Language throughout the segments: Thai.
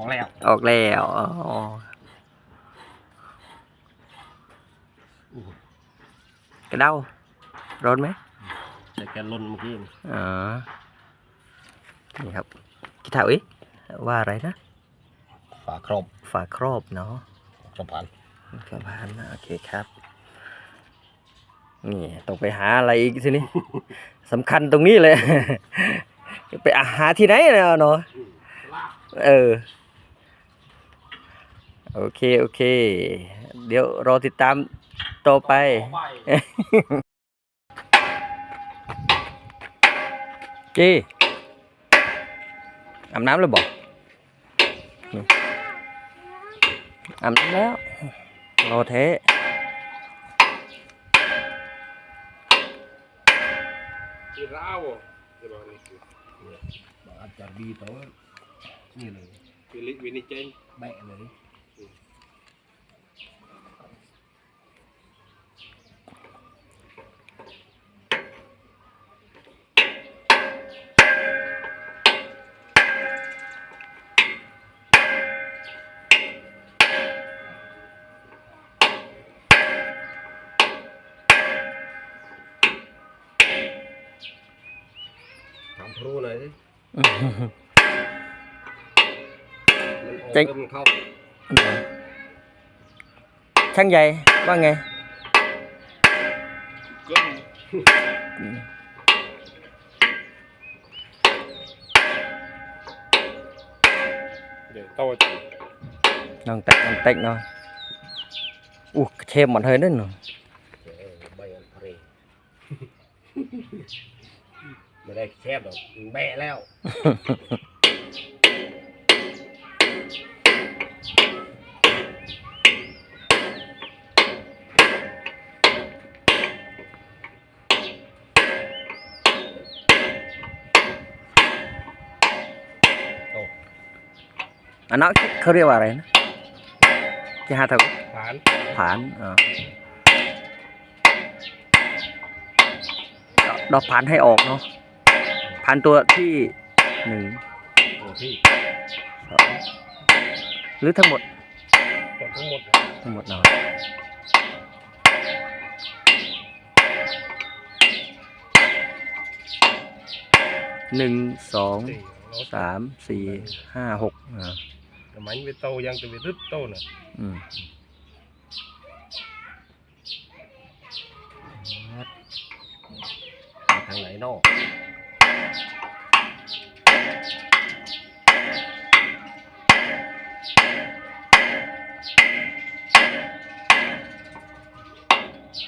อกแล้ว ออกแล้วอ๋ออู้หูกระเด้าร้อนไหมแต่แกลนเมื่อกี้นี่อ๋อนี่ครับกิถาอีว่าอะไรนะ ฝาครอบ ฝาครอบเนาะกระพันกระพานนะโอเคครับ นี่ต้องไปหาอะไรอีกทีนี้สำคัญตรงนี้เลย ไปหาที่ไหนเนาะเนาะเออ โอเค โอเค เดี๋ยวรอติดตามต่อไปจีอาบน้ำเลยบอกอาบน้ำแล้ว รอเทะที่ร้าวอะเดี๋ยวบอกนี่อาจารย์บีตัวนี่เลยวิลิวินิจเจนแบะเลย ครูหน่อยสิมันออกเจ๊งเริ่มเข้าช่างใหญ่ว่าไงก็เดี๋ยวโตจีน้องเต็กน้องเต็กเนาะอู้เชฟหมดเลยนั่นเนาะ ไม่ได้แคบหรอกแบะแล้ว อันนั้นเขาเรียกว่าอะไรนะที่หาเถอะผ่านผานอ่าดอกผานให้ออกเนาะ ผานตัวที่หนึ่งโอ้พี่สองหรือทั้งหมดจบทั้งหมดทั้งหมดเนาะหนึ่งสองสี่ร้อยสามสี่ห้าหกอ่าแต่มันไปโตยังจะ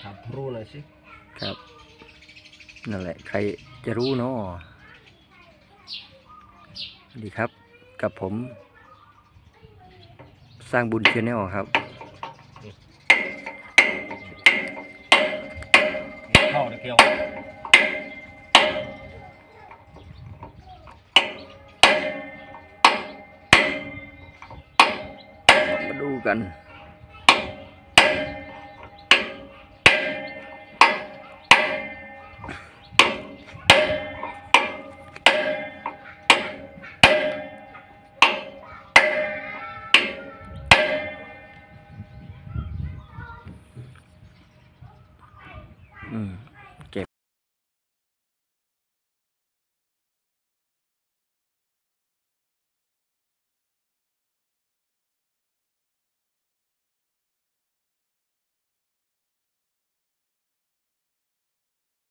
ถามครูหน่อยสิครับ นั่นแหละ ใครจะรู้เนาะดีครับ กับผม สร้างบุญเชนแนลครับ เข้าตะเกียวมาดูกัน